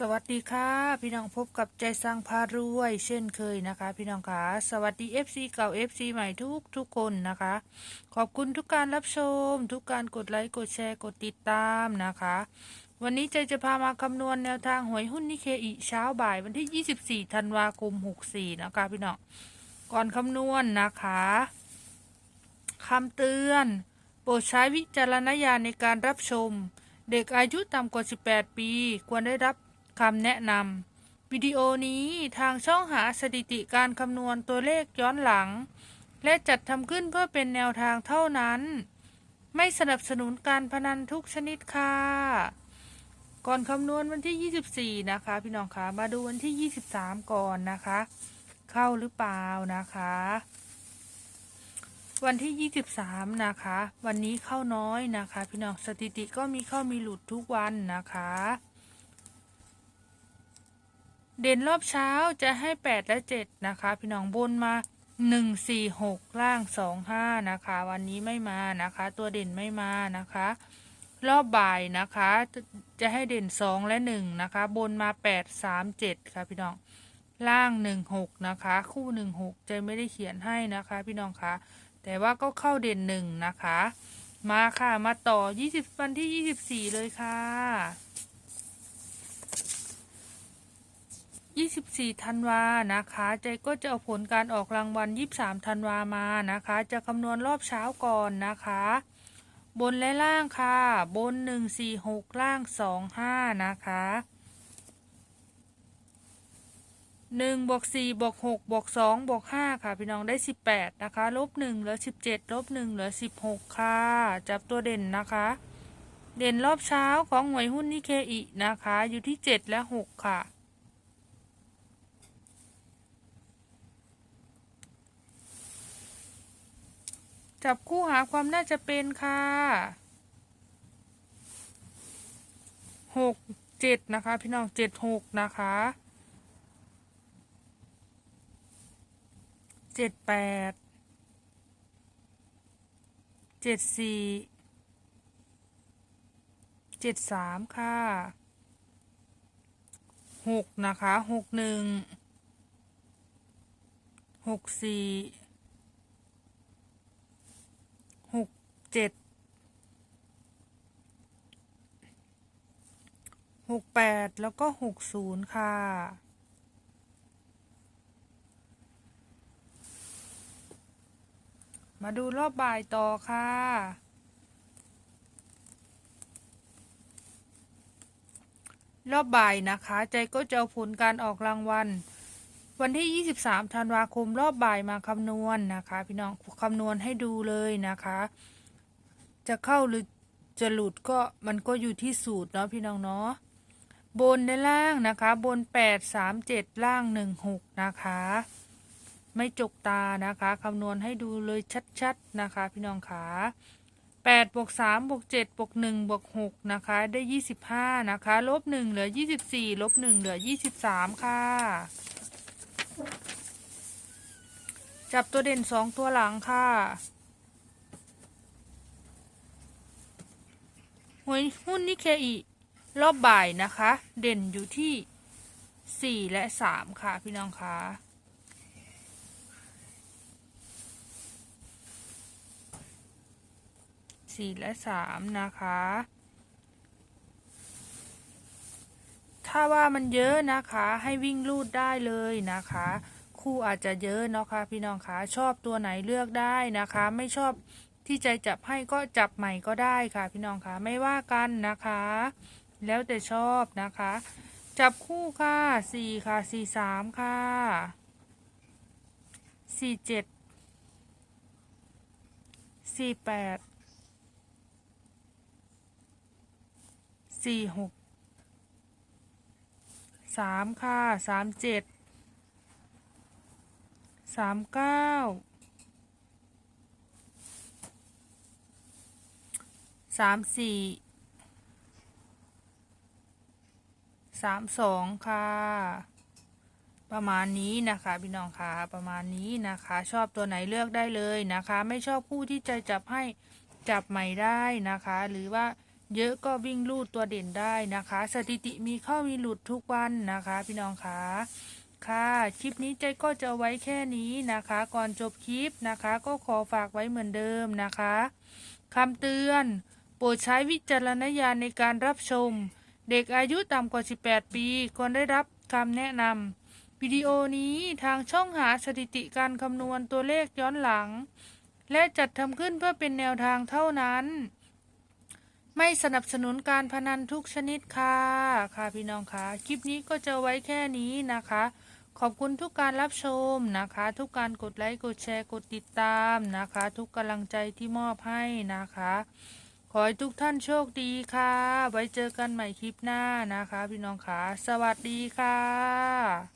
สวัสดีค่ะพี่น้องพบกับใจสร้างพารวย เช่นเคยนะคะ พี่น้องคะสวัสดี FC เก่า FC ใหม่ทุกทุกคนนะคะ ขอบคุณทุกการรับชม ทุกการกดไลค์กดแชร์กดติดตามนะคะ วันนี้ใจจะพามาคำนวณแนวทางหวยหุ้นนิเคอีเช้าบ่ายวันที่ 24ธันวาคม 64 นะคะ พี่น้องก่อนคำนวณนะคะคำเตือนโปรดใช้วิจารณญาณในการรับชม เด็กอายุต่ำกว่า 18 ปี ควรได้รับ คำแนะนำวิดีโอนี้ทางช่องหาสถิติการคำนวณตัวเลขย้อนหลัง และจัดทำขึ้นเพื่อเป็นแนวทางเท่านั้น ไม่สนับสนุนการพนันทุกชนิดค่ะ ก่อนคำนวณวันที่ 24 นะคะ พี่น้องคะมาดูวันที่ 23 ก่อนนะคะ เข้าหรือเปล่านะคะวันที่ 23 นะคะ วันนี้เข้าน้อยนะคะ พี่น้องสถิติก็มีเข้ามีหลุดทุกวันนะคะ เด่นรอบเช้าจะให้ 8 และ 7 นะคะ พี่น้องบนมา 1 4 6 ล่าง 2 5 นะคะ วันนี้ไม่มานะคะ ตัวเด่นไม่มานะคะ รอบบ่ายนะคะ จะให้เด่น 2 และ 1 นะคะ บนมา 8 3 7 ค่ะพี่น้องล่าง 1 6 นะคะ คู่ 1 6 จะไม่ได้เขียนให้นะคะ พี่น้องคะแต่ว่าก็เข้าเด่น 1 นะคะ มาค่ะมาต่อ 20 วันที่ 24 เลยค่ะ 24ธันวานะคะใจก็จะเอาผลการออกรางวัล 23ธันวามานะคะ จะคำนวณรอบเช้าก่อนนะคะ บนและล่างค่ะ บน 1 4 6 ล่าง 2 5 นะคะ1บวก4บวก6บวก2บวก5ค่ะ พี่น้องได้18นะคะ ลบ1เหลือ17ลบ1เหลือ16ค่ะ จับตัวเด่นนะคะ เด่นรอบเช้าของหวยหุ้นนิเคอินะคะ อยู่ที่7และ6ค่ะ จับคู่หาความน่าจะเป็นค่ะหกเจ็ดนะคะ พี่น้องเจ็ดหกนะคะเจ็ดแปดเจ็ดสี่เจ็ดสามค่ะหกนะคะหกหนึ่งหกสี่ หก เจ็ดหกแปดแล้วก็หกศูนย์ค่ะ มาดูรอบบ่ายต่อค่ะรอบบ่ายนะคะ ใจก็จะเอาผลการออกรางวัล วันที่ 23 ธันวาคมรอบบ่ายมาคำนวณนนะคะ พี่น้องคำนวณให้ดูเลยนะคะ จะเข้าหรือจะหลุดก็มันก็อยู่ที่สูตรเนาะพี่น้องเนาะบนในล่างนะคะ บน 8 3 7 ล่าง 1 6 นะคะ ไม่จกตานะคะคำนวณให้ดูเลยชัดๆนะคะ พี่น้องขา8บวก3บวก7บวก1บวก6นะคะ ได้ 25 นะคะ ลบ 1 เหลือ 24 ลบ 1 เหลือ 23 ค่ะ จับตัวเด่น 2 ตัวหลังค่ะ หวยหุ้นนิเคอีรอบบ่ายนะคะ เด่นอยู่ที่ 4 และ 3 ค่ะ พี่น้องคะสี่และสามนะคะ ถ้าว่ามันเยอะนะคะ ให้วิ่งลูดได้เลยนะคะ คู่อาจจะเยอะเนาะค่ะพี่น้องคะชอบตัวไหนเลือกได้นะคะ ไม่ชอบ ที่ใจจับให้ก็จับใหม่ก็ได้ค่ะ พี่น้องคะไม่ว่ากันนะคะ แล้วแต่ชอบนะคะ จับคู่ค่ะสี่ค่ะสี่สามค่ะสี่เจ็ดสี่แปดสี่หกสามค่ะสามเจ็ดสามเก้า สามสี่สามสองค่ะ ประมาณนี้นะคะพี่น้องคะประมาณนี้นะคะ ชอบตัวไหนเลือกได้เลยนะคะ ไม่ชอบคู่ที่ใจจับให้จับใหม่ได้นะคะ หรือว่าเยอะก็วิ่งลูดตัวเด่นได้นะคะ สถิติมีเข้ามีหลุดทุกวันนะคะ พี่น้องคะค่ะคลิปนี้ใจก็จะไว้แค่นี้นะคะ ก่อนจบคลิปนะคะ ก็ขอฝากไว้เหมือนเดิมนะคะคำเตือน โปรดใช้วิจารณญาณในการรับชม เด็กอายุต่ำกว่า 18 ปีควรได้รับคำแนะนำวิดีโอนี้ทางช่องหาสถิติการคำนวณตัวเลขย้อนหลัง และจัดทำขึ้นเพื่อเป็นแนวทางเท่านั้น ไม่สนับสนุนการพนันทุกชนิดค่ะ ค่ะพี่น้องคะคลิปนี้ก็จะไว้แค่นี้นะคะ ขอบคุณทุกการรับชมนะคะ ทุกการกดไลค์กดแชร์กดติดตามนะคะ ทุกกำลังใจที่มอบให้นะคะ ขอให้ทุกท่านโชคดีค่ะ ไว้เจอกันใหม่คลิปหน้านะคะ พี่น้องคะสวัสดีค่ะ